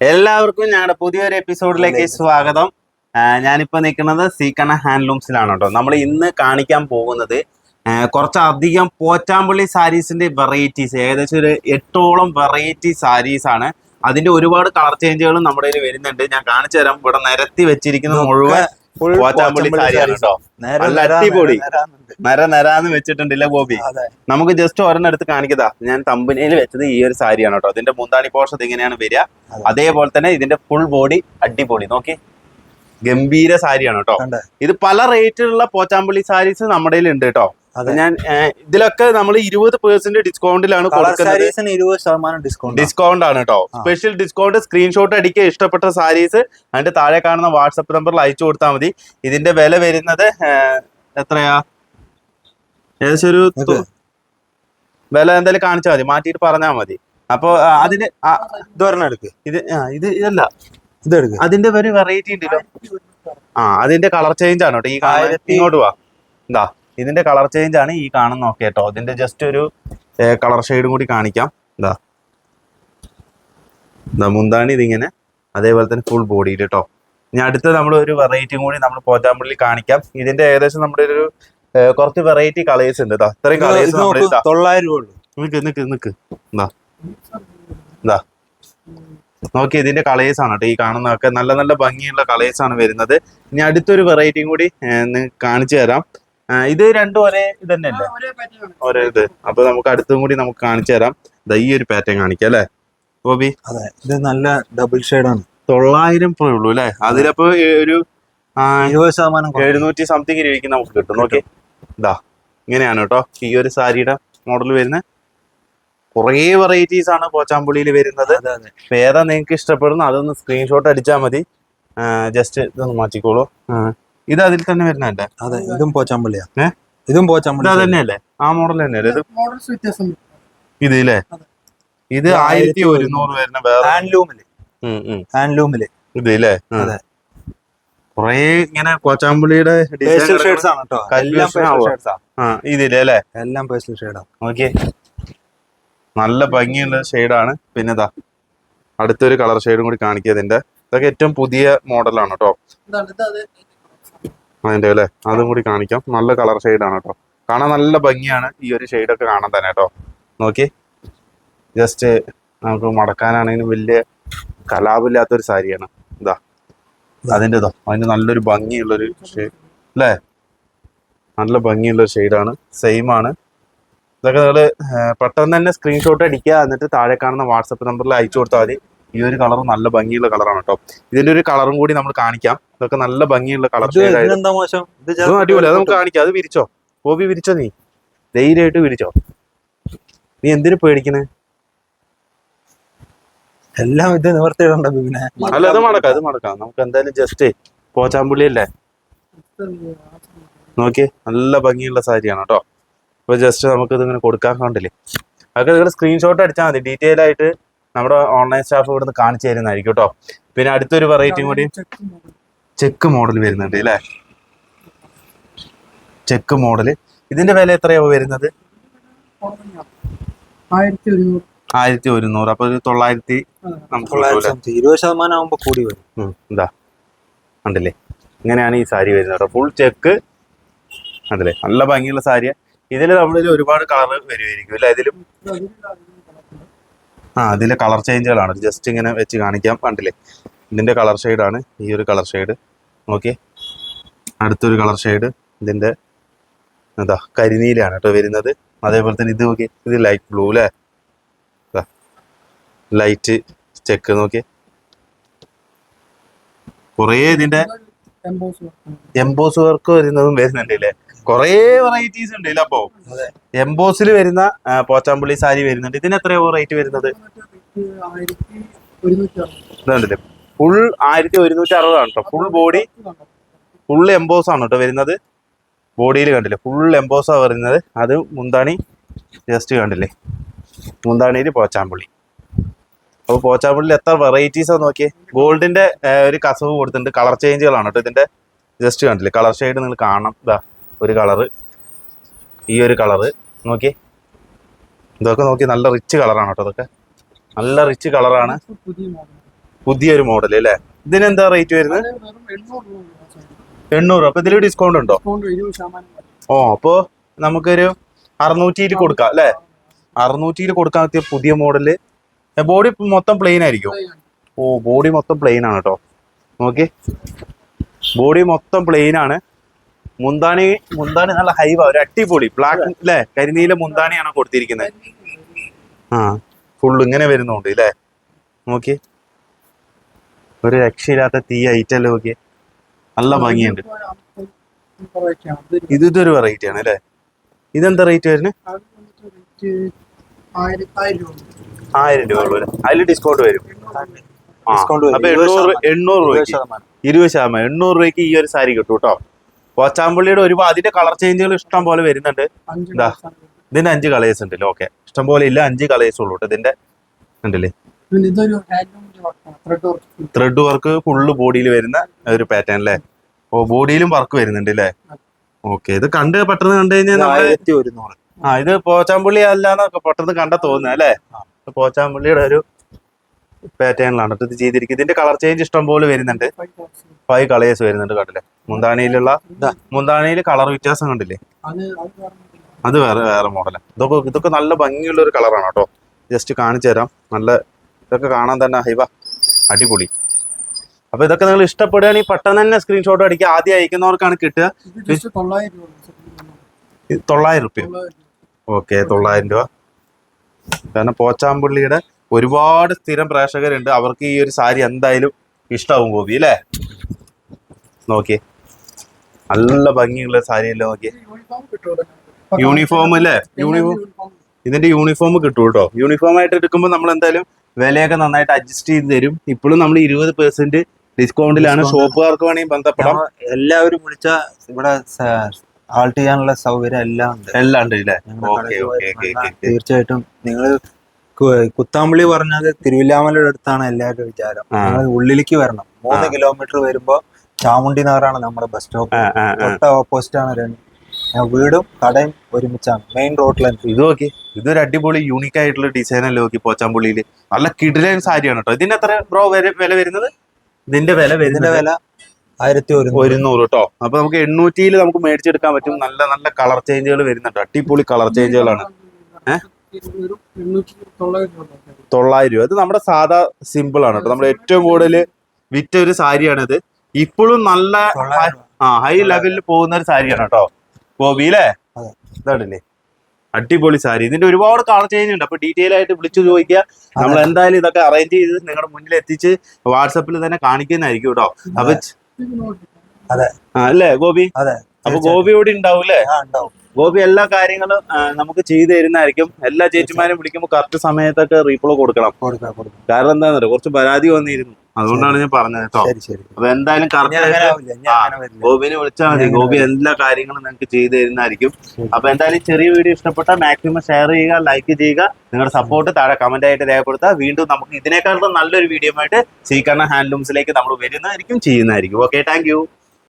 എല്ലാവർക്കും ഞങ്ങളുടെ പുതിയൊരു എപ്പിസോഡിലേക്ക് സ്വാഗതം. ഞാനിപ്പോൾ ഞാനിപ്പോ നിൽക്കുന്നത് സീക്കണ ഹാൻഡ്ലൂംസിലാണ് കേട്ടോ. നമ്മൾ ഇന്ന് കാണിക്കാൻ പോകുന്നത് കുറച്ചധികം പോറ്റാമ്പള്ളി സാരീസിന്റെ വെറൈറ്റീസ് ഏകദേശം ഒരു എട്ടോളം വെറൈറ്റി സാരീസ് ആണ് അതിന്റെ ഒരുപാട് കളർ ചേഞ്ചുകളും നമ്മുടെ കയ്യിൽ വരുന്നുണ്ട്. ഞാൻ കാണിച്ചു തരാം ഇവിടെ നിരത്തി വെച്ചിരിക്കുന്ന മുഴുവൻ പോച്ചമ്പള്ളി സാരിയാണ്. കേട്ടോ നല്ല അടിപൊളി. നിര, നിര. നര നരാന്ന് വെച്ചിട്ടുണ്ടല്ലേ ബോബി നമുക്ക് ജസ്റ്റ് ഒരെണ്ണം എടുത്ത് കാണിക്കതാ. ഞാൻ തമ്പനിയിൽ വെച്ചത് ഈ ഒരു സാരിയാണ് കേട്ടോ. ഇതിന്റെ മുന്താണി പോർഷൻ ഇങ്ങനെയാണ് വരിക. അതേപോലെ തന്നെ ഇതിന്റെ ഫുൾ ബോഡി അടിപൊളി. നോക്കി. ഗംഭീര സാരിയാണ് കേട്ടോ. ഇത് പല റേറ്റിലുള്ള പോച്ചാമ്പള്ളി സാരീസ് നമ്മുടെ ഉണ്ട് കേട്ടോ. ഞാൻ ഇതിലൊക്കെ നമ്മൾ ഇരുപത് പേഴ്സെന്റ് ഡിസ്കൗണ്ടിലാണ് കൊടുക്കുന്നത്. സാരീസിന് ഇരുപത് ശതമാനം ഡിസ്കൗണ്ട് ഡിസ്കൗണ്ട് ആണ് കേട്ടോ സ്പെഷ്യൽ ഡിസ്കൗണ്ട് സ്ക്രീൻഷോട്ട് അടിക്കുക ഇഷ്ടപ്പെട്ട സാരീസ് അതിന്റെ താഴെ കാണുന്ന വാട്സപ്പ് നമ്പറിൽ അയച്ചു കൊടുത്താൽ മതി. ഇതിന്റെ വില വരുന്നത് എത്രയാ? ഏകദേശം ഒരു വില എന്തായാലും കാണിച്ചാൽ മതി. മാറ്റിയിട്ട് പറഞ്ഞാൽ മതി. അപ്പൊ അതിന് ഇതൊരെണ്ണം എടുക്ക്. ഇത് ഇത് ഇതല്ല. ഇതെടുക്കുക അതിന്റെ ഒരു വെറൈറ്റി ഉണ്ടല്ലോ. ആ അതിന്റെ കളർ ചേഞ്ച് ആണ് കേട്ടോ ഈ ഇങ്ങോട്ട് വാ. എന്താ ഇതിന്റെ കളർ ചേഞ്ച് ആണ് ഈ കാണുന്ന നോക്കി കേട്ടോ. ഇതിന്റെ ജസ്റ്റ് ഒരു കളർ ഷെയ്ഡും കൂടി കാണിക്കാം. എന്താ എന്താ മുന്താണി ഇതിങ്ങനെ അതേപോലെ തന്നെ ഫുൾ ബോഡിയിൽ കേട്ടോ ഇനി അടുത്ത നമ്മൾ ഒരു വെറൈറ്റിയും കൂടി നമ്മൾ പോറ്റാമ്പള്ളി കാണിക്കാം. ഇതിന്റെ ഏകദേശം നമ്മുടെ ഒരു കുറച്ച് വെറൈറ്റി കളേഴ്സ് ഉണ്ട് ഇതാ ഇത്രയും ഇത് കളേഴ്സ് തൊള്ളായിരം രൂപ നിക്ക് നിക്ക് നിക്ക്. എന്താ എന്താ നോക്കി ഇതിന്റെ കളേഴ്സ് ആണ് കേട്ടോ ഈ കാണുന്നതൊക്കെ. നല്ല നല്ല ഭംഗിയുള്ള കളേഴ്സ് ആണ് വരുന്നത്. ഇനി അടുത്തൊരു വെറൈറ്റിയും കൂടി കാണിച്ചു തരാം. ഇത് രണ്ടും ഒരേ ഇത് തന്നെയല്ലേ? ഒരേ ഇത്. അപ്പൊ നമുക്ക് അടുത്തും കൂടി നമുക്ക് കാണിച്ചു തരാം. ദാ ഈ ഒരു പാറ്റേൺ കാണിക്കാം അല്ലേ? ബോബി അതെ ഇത് നല്ല ഡബിൾ ആണ്. തൊള്ളായിരം രൂപ ഉള്ളൂ അല്ലേ? അതിലപ്പോ ഒരു ഇരുപത് ശതമാനം. എഴുന്നൂറ്റി സംതിങ് രൂപയ്ക്ക് നമുക്ക് കിട്ടും. നോക്കി ഇതാ ഇങ്ങനെയാണ് കേട്ടോ ഈ ഒരു സാരിയുടെ മോഡൽ വരുന്നത്. കുറേ വെറൈറ്റീസ് ആണ് പോച്ചാമ്പുള്ളിയിൽ വരുന്നത്. അതെ അതെ. അപ്പൊ ഏതാ നിങ്ങൾക്ക് ഇഷ്ടപ്പെടുന്നു അതൊന്ന് സ്ക്രീൻഷോട്ട് അടിച്ചാൽ മതി. ജസ്റ്റ് ഇതൊന്ന് മാറ്റിക്കോളൂ. ഇത് അതിൽ തന്നെ വരുന്നതല്ലേ? അതെ ഇതും പോച്ചാമ്പള്ളിയാ? ഇതും പോച്ചാമ്പള്ളി അത് തന്നെയല്ലേ ആ മോഡൽ തന്നെയല്ലേ ഇത്? മോഡൽസ് വ്യത്യാസം വരും. ഇത് ഇല്ലേ ഇത് ആയിരത്തി ഒരുന്നൂറ് വരുന്ന വേറെ ഹാൻഡ്ലൂമിൽ. ഹാൻഡ്ലൂമിൽ ഇത് ഇല്ലേ കൊറേ അതെ. കുറേ ഇങ്ങനെ കോച്ചാമ്പുള്ളിയുടെ design പേസ്റ്റൽ കിടക്കുന്ന- ഷെയ്ഡ്സ് ആണ് കേട്ടോ എല്ലാം പേസ്റ്റൽ ഷെയ്ഡ്സാ ആ. ഇതില്ലേ അല്ലേ? എല്ലാം പേസ്റ്റൽ നല്ല ഭംഗിയുള്ള ഷെയ്ഡാണ് പിന്നെ ഇതാ അടുത്തൊരു കളർ ഷെയ്ഡും കൂടി കാണിക്കുക ഇതിന്റെ. ഇതൊക്കെ ഏറ്റവും പുതിയ മോഡലാണ് കേട്ടോ അതിന്റെ അല്ലേ? അതും കൂടി കാണിക്കാം. നല്ല കളർ ഷെയ്ഡാണ് കേട്ടോ. കാണാൻ നല്ല ഭംഗിയാണ് ഈ ഒരു ഷെയ്ഡൊക്കെ കാണാൻ തന്നെ കേട്ടോ. നോക്കി. ജസ്റ്റ് നമുക്ക് മടക്കാനാണെങ്കിലും വലിയ കലാപില്ലാത്തൊരു സാരിയാണ്. ഇതാ. അതിന്റെ ഇതോ. അതിന് നല്ലൊരു ഭംഗിയുള്ളൊരു ഷെയ്ഡ് അല്ലേ? നല്ല ഭംഗിയുള്ളൊരു ഷെയ്ഡാണ് സെയിം ആണ്. ഇതൊക്കെ നിങ്ങൾ പെട്ടെന്ന് തന്നെ സ്ക്രീൻഷോട്ട് അടിക്കുക. എന്നിട്ട് താഴെ കാണുന്ന വാട്സപ്പ് നമ്പറിൽ അയച്ചു കൊടുത്താൽ മതി. ഈ ഒരു കളർ നല്ല ഭംഗിയുള്ള കളറാണ് കേട്ടോ. ഇതിന്റെ ഒരു കളറും കൂടി നമ്മൾ കാണിക്കാം. ഇതൊക്കെ നല്ല ഭംഗിയുള്ള കളർ അടിപൊളി. അത് നമുക്ക് കാണിക്കാം. അത് വിരിച്ചോ? ഗോപി വിരിച്ചോ നീ? ധൈര്യമായിട്ട് വിരിച്ചോ? നീ എന്തിനു പേടിക്കണേ? എല്ലാം ഇത് നിവർത്തിയിടണ്ട പിന്നെ അല്ല അത് മടക്കാം അത് മടക്കാം. നമുക്ക് എന്തായാലും ജസ്റ്റ് പോച്ചാമ്പുള്ളി അല്ലേ നോക്കി നല്ല ഭംഗിയുള്ള സാരിയാണ് കേട്ടോ. അപ്പൊ ജസ്റ്റ് നമുക്ക് ഇതിങ്ങനെ കൊടുക്കാൻ കണ്ടില്ലേ? അതൊക്കെ നിങ്ങൾ സ്ക്രീൻഷോട്ട് അടിച്ചാൽ മതി. ഡീറ്റെയിൽ ആയിട്ട് നമ്മുടെ ഓൺലൈൻ സ്റ്റാഫ് ഇവിടുന്ന് കാണിച്ചു തരുന്നതായിരിക്കും കേട്ടോ. പിന്നെ അടുത്തൊരു വെറൈറ്റിയും കൂടി. Check model. വരുന്നുണ്ട് അല്ലേ? ചെക്ക് മോഡൽ ഇതിന്റെ വില എത്രയാവും വരുന്നത്. ആയിരത്തി ഒരുന്നൂറ് അപ്പൊ ഒരു തൊള്ളായിരത്തി നമുക്ക് ഇരുപത് ശതമാനം ആകുമ്പോ കൂടി വരും. എന്താ ഉണ്ടല്ലേ കണ്ടില്ലേ? ഇങ്ങനെയാണ് ഈ സാരി വരുന്നത് ഫുൾ ചെക്ക് അതല്ലേ നല്ല ഭംഗിയുള്ള സാരിയാ. ഇതിൽ നമ്മളിൽ ഒരുപാട് കളർ വരുമായിരിക്കും അല്ലെ? ഇതിലും. ആ അതിലെ കളർ ചേഞ്ചുകളാണ് ജസ്റ്റ് ഇങ്ങനെ വെച്ച് കാണിക്കാം കണ്ടില്ലേ? ഇതിന്റെ കളർ ഷെയ്ഡാണ് ഈ ഒരു കളർ ഷെയ്ഡ് ഓക്കെ അടുത്തൊരു കളർ ഷെയ്ഡ് ഇതിന്റെ എന്താ കരിനീലാണ് കേട്ടോ വരുന്നത്. അതേപോലെ തന്നെ ഇത് നോക്കി ഇത് ലൈറ്റ് ബ്ലൂ അല്ലേ ലൈറ്റ് ചെക്ക് നോക്കി കുറേ ഇതിന്റെ എംബോസ് വർക്ക് വരുന്നതും വരുന്നുണ്ട് അല്ലേ കുറേ വെറൈറ്റീസ് ഉണ്ട് ഇല്ല അപ്പോ. എംബോസിൽ വരുന്ന പോച്ചാമ്പുള്ളി സാരി വരുന്നുണ്ട്. ഇതിന് എത്രയോ റേറ്റ് വരുന്നത്. ഫുൾ ആയിരത്തി ഒരുന്നൂറ്റി അറുപതാണ് കേട്ടോ ഫുൾ ബോഡി ഫുൾ എംബോസ് ആണ് കേട്ടോ വരുന്നത്. ബോഡിയിൽ കണ്ടില്ലേ? ഫുൾ എംബോസാണ് വരുന്നത്. അത് മുന്താണി ജസ്റ്റ് കണ്ടില്ലേ? മുന്താണിയിൽ പോച്ചാമ്പള്ളി. അപ്പോൾ പോച്ചാമ്പുള്ളിൽ എത്ര വെറൈറ്റീസ് ആണ് നോക്കിയേ. ഗോൾഡിന്റെ ഒരു കസവ് കൊടുത്തിട്ടുണ്ട്. കളർ ചേഞ്ചുകളാണ് കേട്ടോ ഇതിന്റെ. ജസ്റ്റ് കണ്ടില്ലേ കളർ ഷെയ്ഡ് നിങ്ങൾ കാണാം ഇതാ ഒരു കളറ് ഈ ഒരു കളറ് നോക്കിയേ. ഇതൊക്കെ നോക്കി നല്ല റിച്ച് കളറാണ് കേട്ടോ ഇതൊക്കെ നല്ല റിച്ച് കളറാണ് പുതിയൊരു മോഡൽ അല്ലേ ഇതിനെന്താ റേറ്റ് വരുന്നത്? എണ്ണൂറ്. അപ്പൊ ഇതിൽ ഡിസ്കൗണ്ട് ഉണ്ടോ? ഓ അപ്പോ നമുക്കൊരു അറുന്നൂറ്റിയിൽ കൊടുക്കാം അല്ലേ? അറുന്നൂറ്റിയിൽ കൊടുക്കാൻ പറ്റിയ പുതിയ മോഡൽ ബോഡി മൊത്തം പ്ലെയിൻ ആയിരിക്കും. ഓ ബോഡി മൊത്തം പ്ലെയിൻ ആണ് കേട്ടോ നോക്കി. ബോഡി മൊത്തം പ്ലെയിൻ ആണ്. മുന്താണി മുന്താണി നല്ല ഹൈവ ഒരു അടിപൊളി. ബ്ലാക്ക് അല്ലേ കരിനീല മുന്താണിയാണ് കൊടുത്തിരിക്കുന്നത്. ആ ഫുള്ള് ഇങ്ങനെ വരുന്നുണ്ട് അല്ലേ നോക്കി. ഒരു രക്ഷയില്ലാത്ത തീ ഐറ്റല്ലേ നോക്കി. നല്ല ഭംഗിയുണ്ട്. ഇത് ഇതൊരു വെറൈറ്റി ആണ് അല്ലേ ഇതെന്താ റേറ്റ് വരുന്നത് ആയിരം രൂപ അതിൽ ഡിസ്കൗണ്ട് വരും. അപ്പൊ ഇരുപത് എണ്ണൂറ് ശതമാനം. എണ്ണൂറ് രൂപയ്ക്ക്. ശതമാനം. ഇരുപത് ശതമാനം. എണ്ണൂറ് രൂപയ്ക്ക് ഈ ഒരു സാരി കിട്ടും കേട്ടോ. പോച്ചാമ്പള്ളിയുടെ ഒരുപാട് അതിന്റെ കളർ ചേഞ്ചുകൾ ഇഷ്ടം പോലെ വരുന്നുണ്ട്. എന്താ. ഇതിന്റെ അഞ്ച് കളേഴ്സ് ഉണ്ടല്ലോ? ഓക്കെ. ഇഷ്ടം പോലെ ഇല്ല അഞ്ച് കളേഴ്സ് ഉള്ളൂ കേട്ടോ ഇതിന്റെ. ഉണ്ടല്ലേ? ത്രെഡ് വർക്ക് ഫുള്ള് ബോഡിയിൽ വരുന്ന ഒരു പാറ്റേൺ അല്ലേ? ഓ ബോഡിയിലും വർക്ക് വരുന്നുണ്ട് അല്ലേ? ഓക്കെ. ഇത് കണ്ട് പെട്ടെന്ന് കണ്ടു കഴിഞ്ഞാൽ നമ്മൾ നമ്മൾ ആയിരത്തി ഒരുന്നൂറ്. ആ ഇത് പോച്ചാമ്പുള്ളി അല്ലാന്നൊക്കെ പെട്ടെന്ന് കണ്ട തോന്നുന്നു അല്ലേ? പോച്ചാമ്പുള്ളിയുടെ ഒരു പാറ്റേണിലാണ് ഇത് ചെയ്തിരിക്കുന്നത്. ഇതിന്റെ കളർ ചേഞ്ച് ഇഷ്ടം പോലെ വരുന്നുണ്ട്. ഫൈവ് കളേഴ്സ് വരുന്നുണ്ട് കണ്ടില്ലേ? മുന്താണിയിലുള്ള. മുന്താണിയിൽ കളർ വ്യത്യാസം കണ്ടില്ലേ? അത് വേറെ വേറെ മോഡലാണ് ഇതൊക്കെ ഇതൊക്കെ നല്ല ഭംഗിയുള്ള ഒരു കളറാണ് കേട്ടോ. ജസ്റ്റ് കാണിച്ചു തരാം. നല്ല ഇതൊക്കെ കാണാൻ തന്നെ ഹൈവ അടിപൊളി. അപ്പൊ ഇതൊക്കെ നിങ്ങൾ ഇഷ്ടപ്പെടുകയാണെങ്കിൽ പെട്ടെന്ന് തന്നെ സ്ക്രീൻഷോട്ട് അടിക്കുക. ആദ്യം അയക്കുന്നവർക്കാണ് കിട്ടുക. തൊള്ളായിരം റുപ്യ. ഓക്കെ തൊള്ളായിരം രൂപ. കാരണം പോച്ചാമ്പുള്ളിയുടെ ഒരുപാട് സ്ഥിരം പ്രേക്ഷകരുണ്ട്. അവർക്ക് ഈ ഒരു സാരി എന്തായാലും ഇഷ്ടാവും ഗോപി അല്ലേ? നോക്കിയേ. നല്ല ഭംഗിയുള്ള സാരിയല്ലേ നോക്കിയേ. യൂണിഫോം അല്ലേ? യൂണിഫോം ഇതിന്റെ യൂണിഫോം കിട്ടും കേട്ടോ. യൂണിഫോം ആയിട്ട് എടുക്കുമ്പോൾ നമ്മൾ എന്തായാലും വിലയൊക്കെ നന്നായിട്ട് അഡ്ജസ്റ്റ് ചെയ്ത് തരും. ഇപ്പോഴും നമ്മൾ ഇരുപത് പെർസെന്റ് ഡിസ്കൗണ്ടിലാണ്. ഷോപ്പുകാർക്ക് വേണമെങ്കിൽ ബന്ധപ്പെടാം. എല്ലാവരും വിളിച്ച ഇവിടെ ആൾട്ട് ചെയ്യാനുള്ള സൗകര്യം എല്ലാം ഉണ്ട്. എല്ലാം ഉണ്ട് അല്ലേ ഓക്കെ ഓക്കെ തീർച്ചയായിട്ടും നിങ്ങൾ കുത്താമ്പള്ളി പറഞ്ഞത് തിരുവില്ലാമലയുടെ അടുത്താണ് എല്ലാവരുടെ വിചാരം. നിങ്ങൾ ഉള്ളിലേക്ക് വരണം. മൂന്ന് കിലോമീറ്റർ വരുമ്പോ ചാമുണ്ടി നഗറാണ് നമ്മുടെ ബസ് സ്റ്റോപ്പ് തൊട്ട ഓപ്പോസിറ്റ് ആണ് രണ്ട്. വീടും കടയും ഒരുമിച്ചാണ്. മെയിൻ റോഡിലാണ് ഇത് നോക്കി. ഇതൊരു അടിപൊളി യൂണിക് ആയിട്ടുള്ള ഡിസൈൻ അല്ലേ നോക്കി പോച്ചാമ്പുള്ളിയിൽ. നല്ല കിടിലൻ സാരിയാണ് കേട്ടോ ഇതിന്റെ എത്ര ബ്രോ വില വരുന്നത്? ഇതിന്റെ വില ഇതിന്റെ വില ആയിരത്തി ഒരുന്നൂറ്. കേട്ടോ അപ്പൊ നമുക്ക് എണ്ണൂറ്റിയിൽ നമുക്ക് മേടിച്ചെടുക്കാൻ പറ്റും. നല്ല നല്ല കളർ ചേഞ്ചുകൾ വരുന്നുണ്ട്. അടിപൊളി കളർ ചേഞ്ചുകളാണ്. തൊള്ളായിരം രൂപ. അത് ഇത് നമ്മുടെ സാധാ സിമ്പിൾ ആണ് കേട്ടോ നമ്മുടെ ഏറ്റവും കൂടുതൽ വിറ്റ ഒരു സാരിയാണിത് ഇപ്പോഴും നല്ല ആ ഹൈ ലെവലിൽ പോകുന്ന ഒരു സാരിയാണ് കേട്ടോ ഗോപിയിലെ. ഇതാണല്ലേ? അടിപൊളി സാരി. ഇതിന്റെ ഒരുപാട് കളർ ചേഞ്ച് ഉണ്ട്. അപ്പൊ ഡീറ്റെയിൽ ആയിട്ട് വിളിച്ചു ചോദിക്കുക. നമ്മൾ എന്തായാലും ഇതൊക്കെ അറേഞ്ച് ചെയ്ത് നിങ്ങളുടെ മുന്നിൽ എത്തിച്ച് വാട്സപ്പിൽ തന്നെ കാണിക്കുന്നതായിരിക്കും കേട്ടോ അപ്പൊ നോക്കി അല്ലേ ഗോപി? അതെ അപ്പൊ ഗോപി ഇവിടെ ഉണ്ടാവും. അല്ലേ ഗോപി എല്ലാ കാര്യങ്ങളും നമുക്ക് ചെയ്തു തരുന്നതായിരിക്കും. എല്ലാ ചേച്ചിമാരും വിളിക്കുമ്പോൾ കറക്റ്റ് സമയത്തൊക്കെ റീപ്ലോ കൊടുക്കണം. കൊടുക്കാം കൊടുക്കാം കാരണം എന്താണെന്ന് കുറച്ച് പരാതി വന്നിരുന്നു. അതുകൊണ്ടാണ് ഞാൻ പറഞ്ഞത് കേട്ടോ. അപ്പൊ എന്തായാലും കറക്റ്റ് ഗോപിനെ വിളിച്ചാൽ മതി. ഗോപി എല്ലാ കാര്യങ്ങളും നിങ്ങൾക്ക് ചെയ്തു തരുന്നതായിരിക്കും. അപ്പൊ എന്തായാലും ചെറിയ വീഡിയോ ഇഷ്ടപ്പെട്ടാൽ മാക്സിമം ഷെയർ ചെയ്യുക ലൈക്ക് ചെയ്യുക. നിങ്ങളുടെ സപ്പോർട്ട് താഴെ കമന്റ് ആയിട്ട് രേഖപ്പെടുത്തുക. വീണ്ടും നമുക്ക് ഇതിനേക്കാളും നല്ലൊരു വീഡിയോ ആയിട്ട് സീകരണ ഹാൻഡ്ലൂംസിലേക്ക് നമ്മൾ വരുന്നതായിരിക്കും ചെയ്യുന്നതായിരിക്കും. Okay thank